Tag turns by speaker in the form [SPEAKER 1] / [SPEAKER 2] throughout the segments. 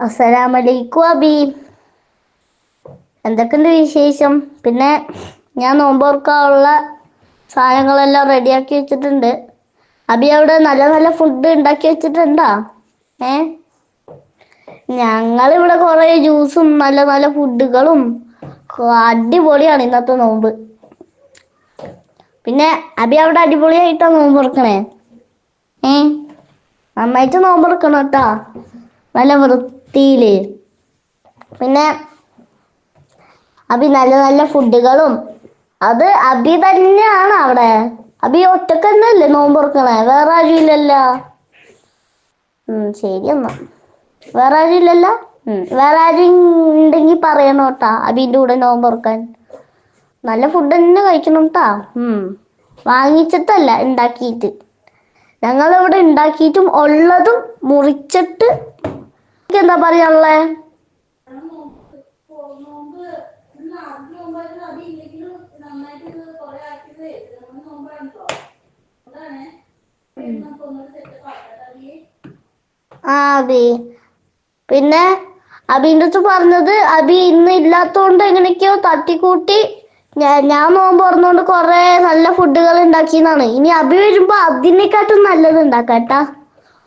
[SPEAKER 1] അസ്സലാമലൈക്കും അബി. എന്തൊക്കെയുണ്ട് വിശേഷം? പിന്നെ ഞാൻ നോമ്പോർക്കാനുള്ള സാധനങ്ങളെല്ലാം റെഡിയാക്കി വെച്ചിട്ടുണ്ട്. അബി അവിടെ നല്ല നല്ല ഫുഡ് ഉണ്ടാക്കി വെച്ചിട്ടുണ്ടോ? ഏ? ഞങ്ങളിവിടെ കുറേ ജ്യൂസും നല്ല നല്ല ഫുഡുകളും അടിപൊളിയാണ് ഇന്നത്തെ നോമ്പ്. പിന്നെ അബി അവിടെ അടിപൊളിയായിട്ടാ നോമ്പ് തുറക്കണേ ഏ? നന്നായിട്ട് നോമ്പ് നല്ല വൃത്തിയിൽ. പിന്നെ അബി നല്ല നല്ല ഫുഡുകളും. അത് അബി തന്നെയാണ് അവിടെ. അബി ഒറ്റയ്ക്ക് തന്നെയല്ലേ നോമ്പ് തുറക്കണേ? വേറെ ആരും ഇല്ലല്ലോ. ഉം ശരി എന്നാ. വേറെ ആരും ഇല്ലല്ലോ? ഉം. വേറെ ആരും ഉണ്ടെങ്കിൽ പറയണം കേട്ടാ അബിന്റെ കൂടെ നോമ്പ് തുറക്കാൻ. നല്ല ഫുഡ് തന്നെ കഴിക്കണം കേട്ടാ ഉം. വാങ്ങിച്ചിട്ടല്ല ഉണ്ടാക്കിയിട്ട് ഞങ്ങളിവിടെ ഉണ്ടാക്കിയിട്ടും ഉള്ളതും മുറിച്ചിട്ട് എന്താ പറയാനുള്ളേ? ആ അബി. പിന്നെ അബിന്റെ അടുത്ത് പറഞ്ഞത് അബി ഇന്ന് ഇല്ലാത്തോണ്ട് എങ്ങനെയൊക്കെയോ തട്ടിക്കൂട്ടി ഞാൻ നോമ്പ് പറഞ്ഞോണ്ട് കൊറേ നല്ല ഫുഡുകൾ ഉണ്ടാക്കിയെന്നാണ് ഇനി അബി വരുമ്പോ അതിനെക്കാട്ടും നല്ലത് ഉണ്ടാക്കാട്ടാ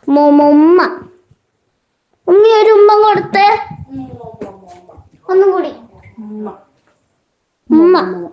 [SPEAKER 1] മുമ്മ. 妈妈